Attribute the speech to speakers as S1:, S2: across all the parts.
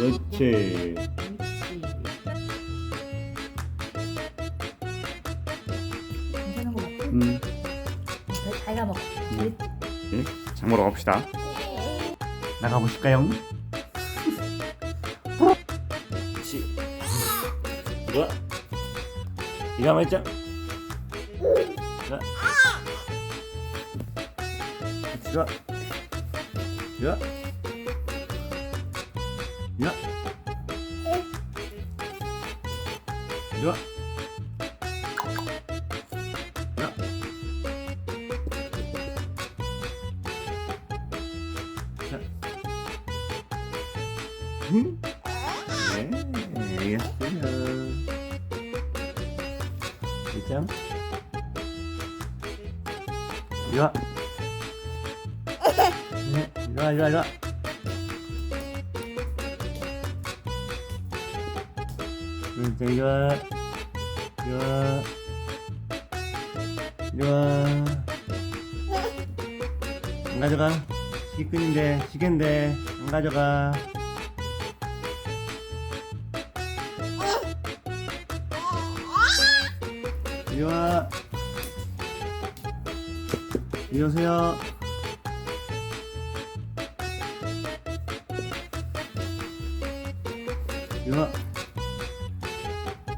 S1: 그렇지.
S2: 괜찮은 거 같아?
S1: 음,
S2: 잘, 잘 가먹어.
S1: 음. 예, 장 보러 갑시다. 나가 보실까요? 그렇지. 이거, 이거 말자. 자, 이거, 이거, 네, 알겠어요. 이점. 이리 와. 네, 이리 와, 이리 와, 이리 와. 응, 자, 이리 와. 이리 와. 이리 와. 안 가져가. 시끈인데, 시계인데, 안 가져가. 이리 와.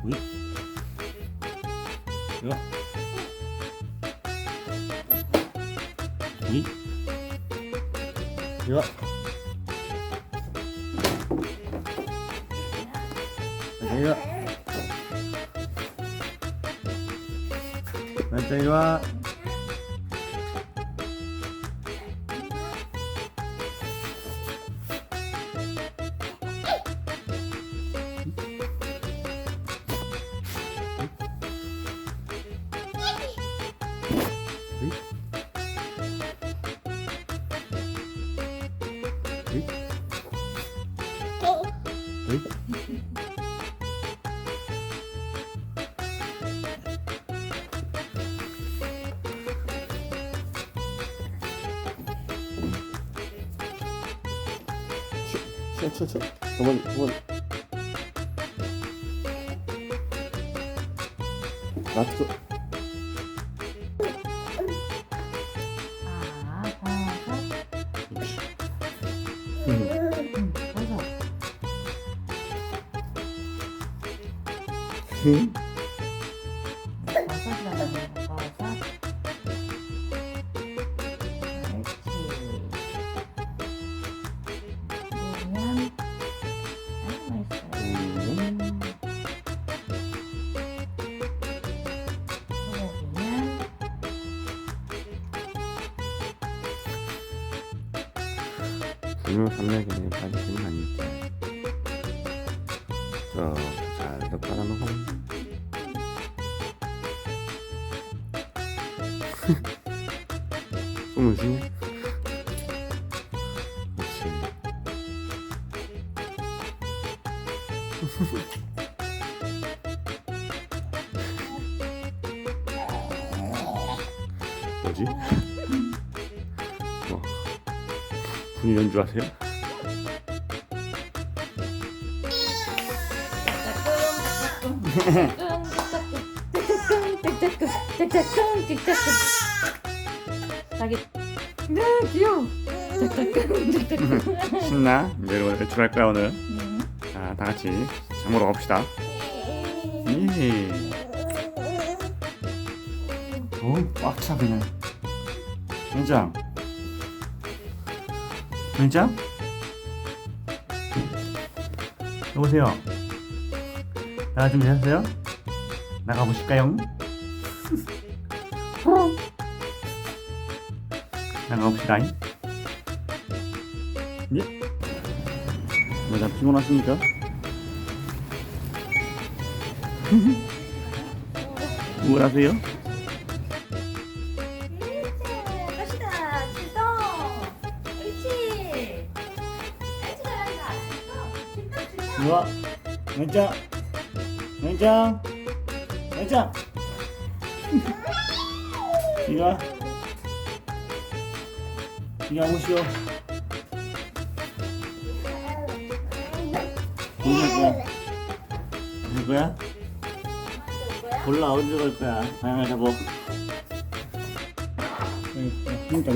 S1: 우이. 와. 우이. 와. 이리 와. 맞자 이 으이. 으이. 쉬어, 쉬어, 쉬어. 어머니, 어머니. 나도 산맥에 빠지시는 거 아니죠? 저, 잘도 깔아놓고. 숨을 쉬네? 그렇지. 뭐지? 분이 연주 하세요?
S2: 자기 네 귀여워
S1: 신나? 이제 여러분 외출할 거야 오늘
S2: 음.
S1: 자 다같이 장 보러 갑시다 예. 어우 꽉차 그냥 연장 연장? 여보세요 나가 준비하셨어요? 나가 보실까요? 나가 봅시다잉 예? 뭐다 피곤하십니까? 뭘 하세요? 우와 연장 연장 연장 이거 이거 오시오 언제 갈 거야? 갈 거야? 골라 언제 갈 거야? 다양하게 잡어. 진짜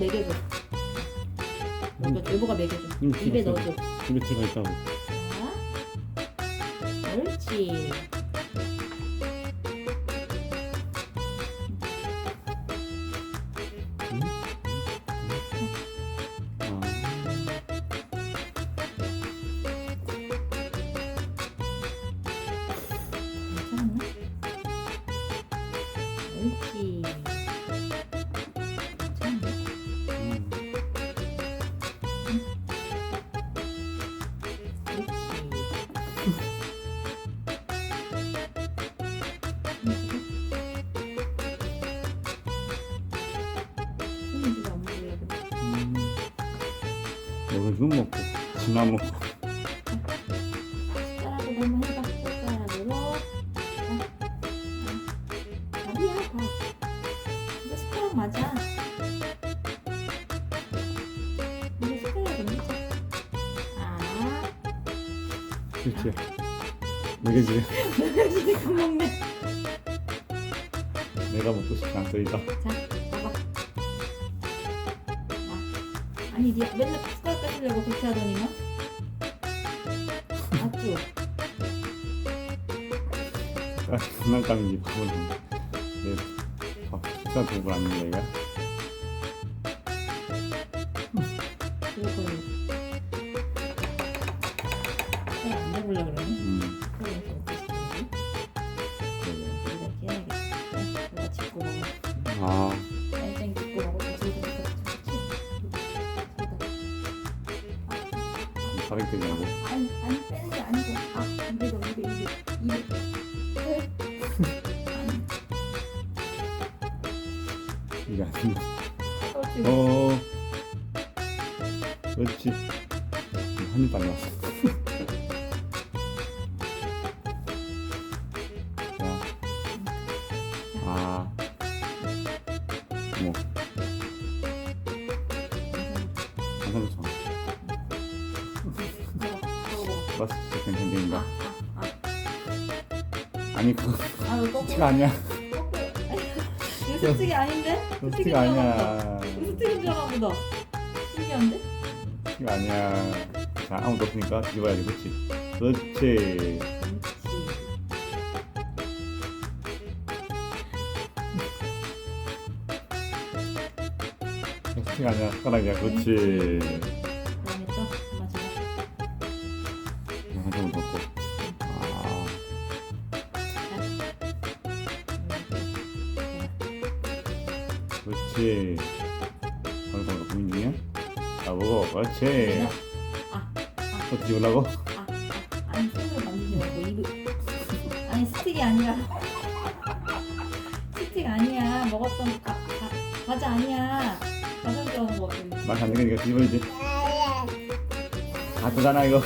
S2: 먹여줘. 요거, 요거가 먹여줘.
S1: 응,
S2: 입에
S1: 들었어.
S2: 넣어줘.
S1: 집에 들어가 있다고.
S2: 자, 옳지.
S1: 지나 먹고.
S2: 숟가락으로 한번 해봐. 숟가락으로. 자, 자. 밥이야, 밥. 이거 숟가락 맞아. 이거 숟가락이 맞아. 아,
S1: 그렇지. 먹여주래.
S2: 지금 먹네.
S1: 내가 먹고 싶지 않소이다.
S2: 자, 아, 아니, 니 맨날 숟가락 뺏으려고 그렇게 하더니만. 맞죠?
S1: 아, 장난감인지 그거는 내 밥, 식사 도구 아닌가 얘가? 가격 되냐고.
S2: 아니, 아니, 빼는 게 아니고. 아, 입에 넣어, 입에, 입에, 입에. 아니,
S1: 이게 아니야.
S2: 떨어지고.
S1: 어. 그렇지. 한 입도 안 나왔어. 아, 아니야.
S2: 스틱이 아닌데? 알았다.
S1: 아니야.
S2: 스틱인 줄 알았다. 신기한데?
S1: 스티가 아니야. 자 아무도 없으니까 뒤집어야지, 그렇지? 그렇지. 스티가 아니야. 숟가락이야. 그렇지. 그렇지.
S2: 아,
S1: 또 뒤집으려고?
S2: 아, 아, 아니 손으로 만지지 말고 입을. 아니 스틱이 아니라. 스틱 아니야. 먹었던 가, 가, 과자 아니야. 과자 좋아하는 거 같아.
S1: 맛이 안 되니까 뒤집어야지. 다 뜨잖아, 이거.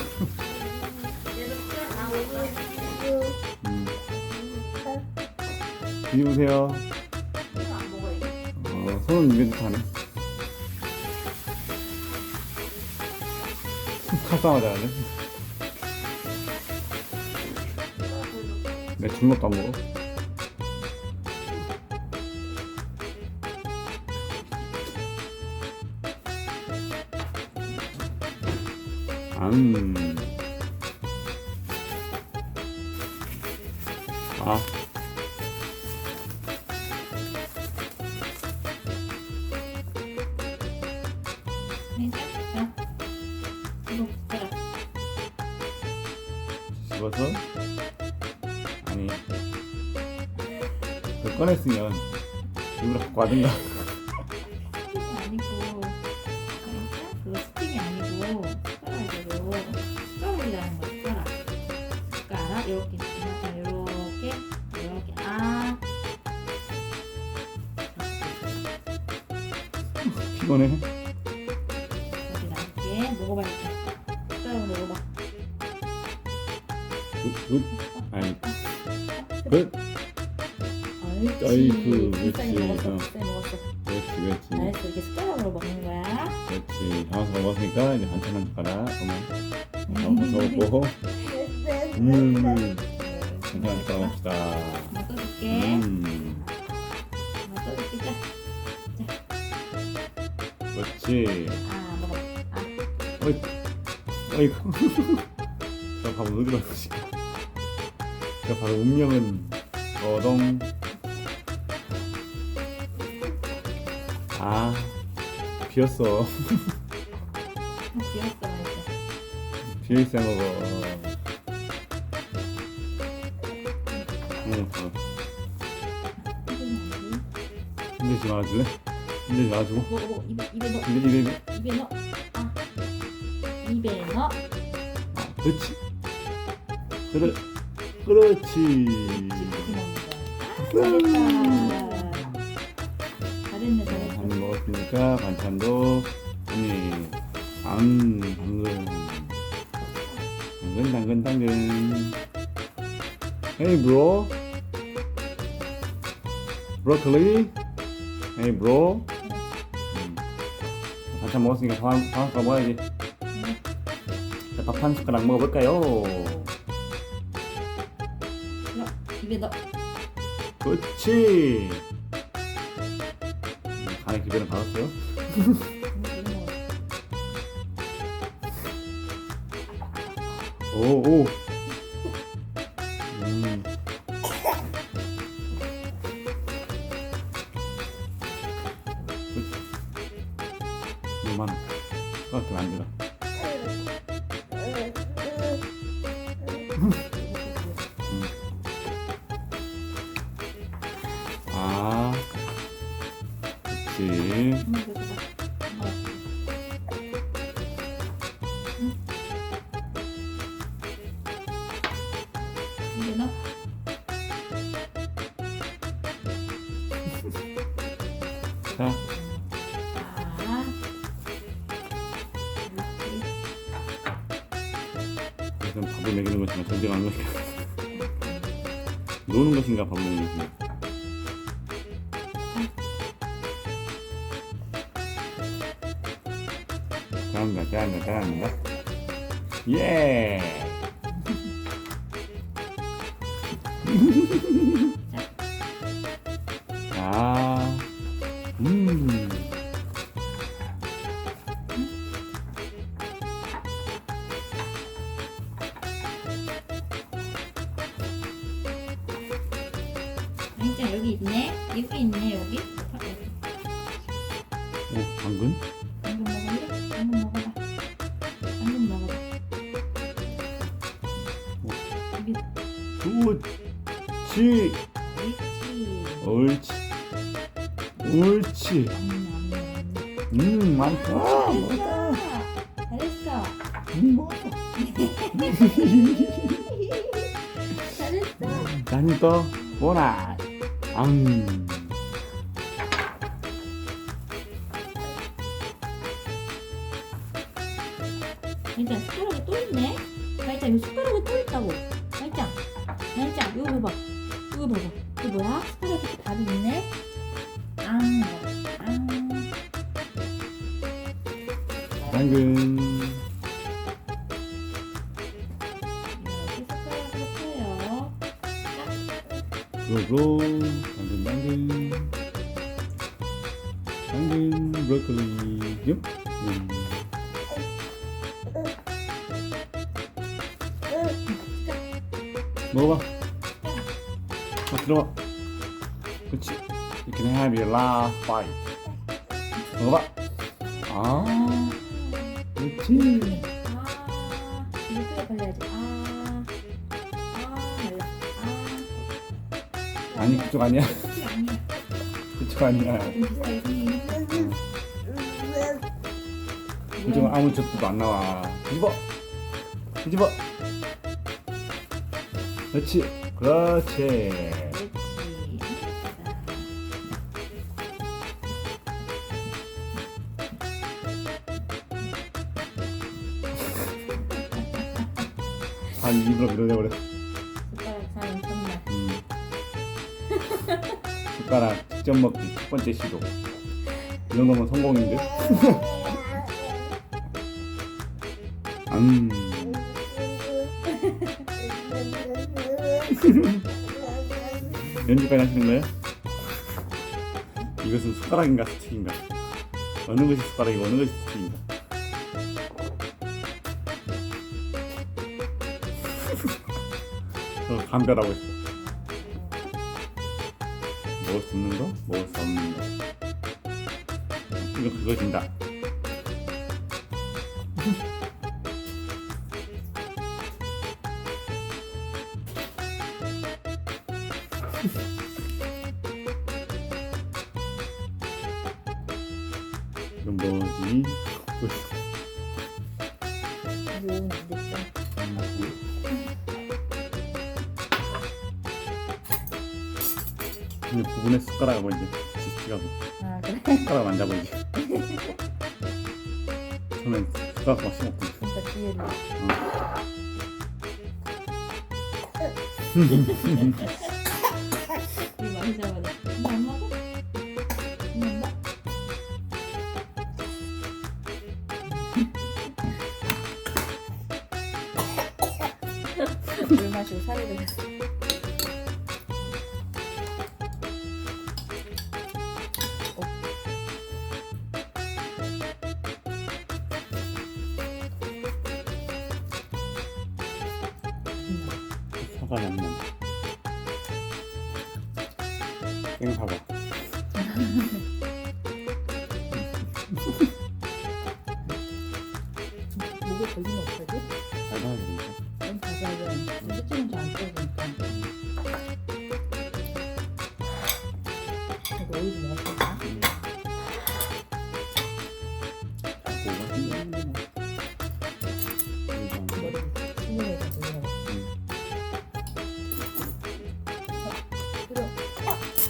S1: 음. 뒤집으세요.
S2: 이거.
S1: 어, 손은 입에 좋다네. 칼싸움하자, 하네. 내 줄먹도 안 먹어. 집어서 아니 꺼냈으면 입으로 갖고 와든가
S2: 아이고, 비싸게
S1: 그렇지.
S2: 먹었어.
S1: 어.
S2: 비싸게 먹었어.
S1: 그렇지 그렇지
S2: 잘했어. 이렇게 숟가락으로 먹는 거야.
S1: 그렇지 담아서 먹었으니까 이제 반찬 한 숟가락 그러면 담아서 먹고 음 반찬 한 숟가락 먹읍시다
S2: 떠줄게.
S1: 음
S2: 하나 떠줄게. 자.
S1: 그렇지
S2: 아, 먹어. 아,
S1: 어이 어이구 저 밥은 어디로 갈 것일까 저 바로 운명은 어동 아 비었어
S2: 귀엽다.
S1: 비어있어 먹어 응 어. 힘들지 말아줄래? 힘들지 말아주고
S2: 먹어, 먹어. 입에, 입에 넣어.
S1: 입에 입에 입에
S2: 입에 넣어. 아. 입에 넣어.
S1: 아, 그렇지 그래 그렇지
S2: 거야. 아, 잘했다.
S1: 먹었으니까 반찬도 한입 안 당근 당근 당근 당근 Hey bro 브로콜리 Hey bro 음. 반찬 먹었으니까 밥 한 숟가락 먹어야지 밥 한 숟가락 먹어볼까요?
S2: 넣어. 입에 넣어.
S1: 그렇지 음, 간의 기별은 받았어요?
S2: 음.
S1: 오, 오. 자,
S2: 아. 이렇게.
S1: 그럼 밥을 먹이는 것인가, 전쟁하는 것인가. 노는 것인가, 밥 먹는 것인가. 잘한다, 잘한다, 잘한다. 예!
S2: 진짜 여기 있네. 여기 있네 여기.
S1: 오, 당근?
S2: 당근 먹을래? 당근 먹어봐. 당근 먹어봐. 입에
S1: 그렇지,
S2: 옳지.
S1: 옳지, 옳지.
S2: 음,
S1: 음, 많다.
S2: 잘했어. 잘했어.
S1: 음, 먹어.
S2: 잘했어.
S1: 난또 보라. 음.
S2: 진짜 숟가락이 또 있네. 날짜 여기 숟가락이 또 있다고. 날짜. 날짜 이거 봐봐. 이거 봐봐. 이거 뭐야? 숟가락에 밥이 있네. 앙. 앙.
S1: 당근.
S2: 이렇게 숟가락으로 펴요.
S1: 로로. 당 당근, 브로콜리. 요? 음. 먹어봐. 자, 들어봐. 그렇지. You can have your last bite. 먹어봐. 아, 그렇지.
S2: 아. 아. 아. 말라. 아.
S1: 아니, 그쪽 아니야. 그쪽 아니야. 그쪽은 아무 젖도 안 나와. 뒤집어. 뒤집어. 그렇지. 그렇지. 반 입으로 밀어내 버려.
S2: 숟가락 사용 정말.
S1: 음. 숟가락 직접 먹기 첫 번째 시도. 이 정도면 성공인데? 음. 연주까지 하시는 거예요? 이것은 숟가락인가 스틱인가? 어느 것이 숟가락이고 어느 것이 스틱인가? 저 감별하고 있어. 먹을 수 있는 거, 먹을 수 없는 거. 이거 그거진다. 이건 뭐지?
S3: 이거 안 됐죠?
S1: 근데 부분에 숟가락하고 이제 지스티가고
S3: 아 그래?
S1: 숟가락 만져보지. 처음엔 숟가락 맛이 없고.
S3: 진짜 기회를 우 물 마시고 살이 되겠어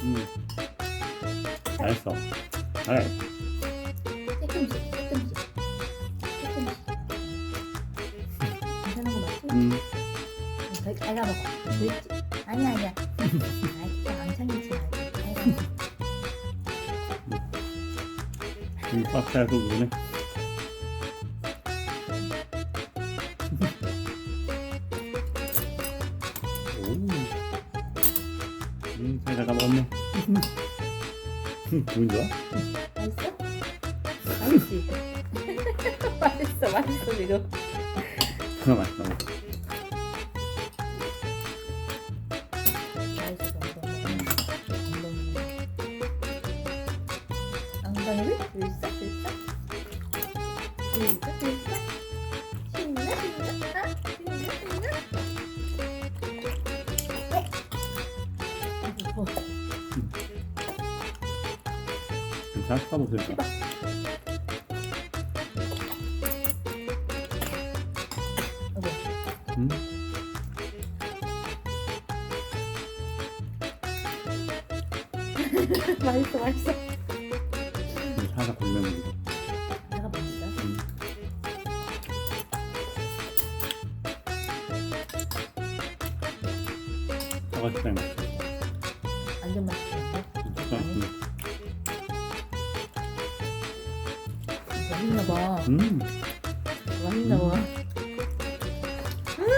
S1: 음. 잘했어. 잘해.
S3: 조금씩 조금씩 조금씩 괜찮은 거 맞지?
S1: 음.
S3: 잘 가먹어 그랬지? 아니야 아니야 아이 또안 참기지 말고 잘 가먹어
S1: 음, 파스타에서 그러네. 기분 좋아?
S3: 맛있어? 맛있지? 맛있어 맛있어 지금
S1: 하나 맛있다. 사과 식당이 맛있어.
S3: 완전 맛있어
S1: 진짜 맛있네.
S3: 맛있나 봐
S1: 음.
S3: 맛있나 봐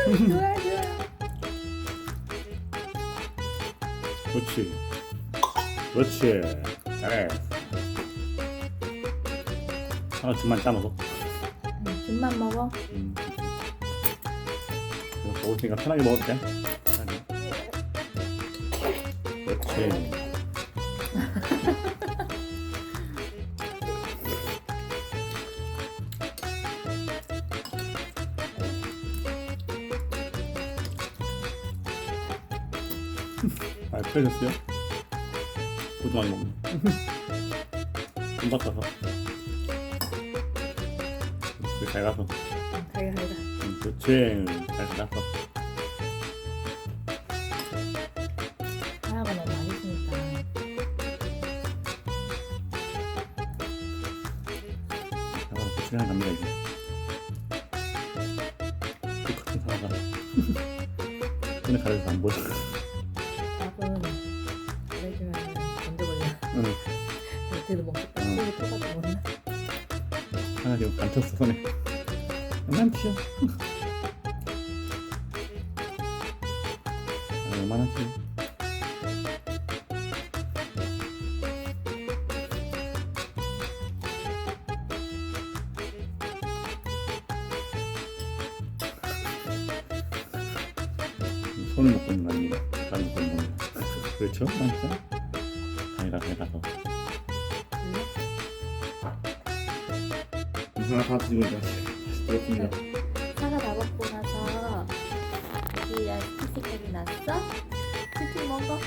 S3: 음, 좋아 좋아
S1: 그렇지. 그렇지. 잘해. 사과 줌만 짜먹어.
S3: 음, 김만 먹어
S1: 음. 먹을 테니까 편하게 먹어도 돼. 그렇지. 아, 빼졌어요? 고도 많이 먹네. 돈 바꿔서. 그래, 잘 가서.
S3: 가게 가게
S1: 음, 그렇지. 잘 갔어.
S3: 되게
S1: 멋있다. 되게 똑같은
S3: 거 음.
S1: 하나 지금 감췄어 손에. 난 치워. 아, 얼마나 치워. 손을 먹고 있는 거 아니에요? 난 먹고 있는 거 그렇죠? 맞죠? 하나 다 드시고 이제 다시 들었습니다
S3: 사과 다 먹고 나서 여기야 스티커이 났어? 치킨 먹어?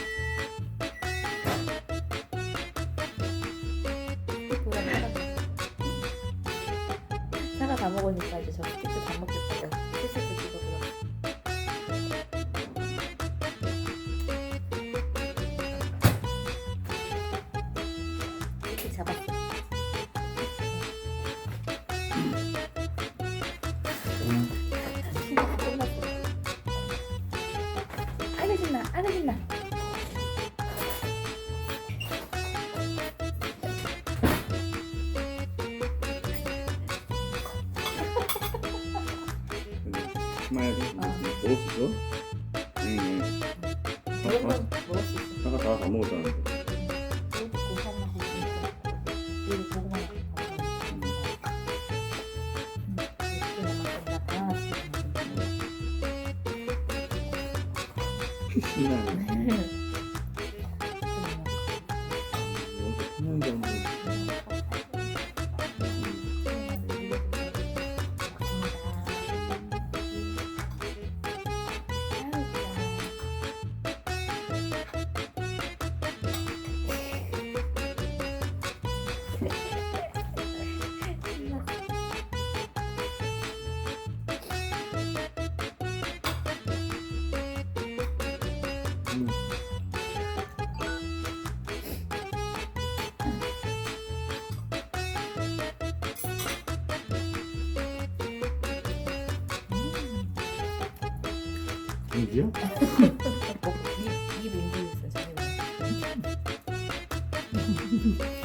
S3: 사과 다 먹으니까 아. 이것도 고구마 먹을 수 있어 이거 고구마 먹을 수
S1: 신나네. 이지요?
S3: 입 움직였어 지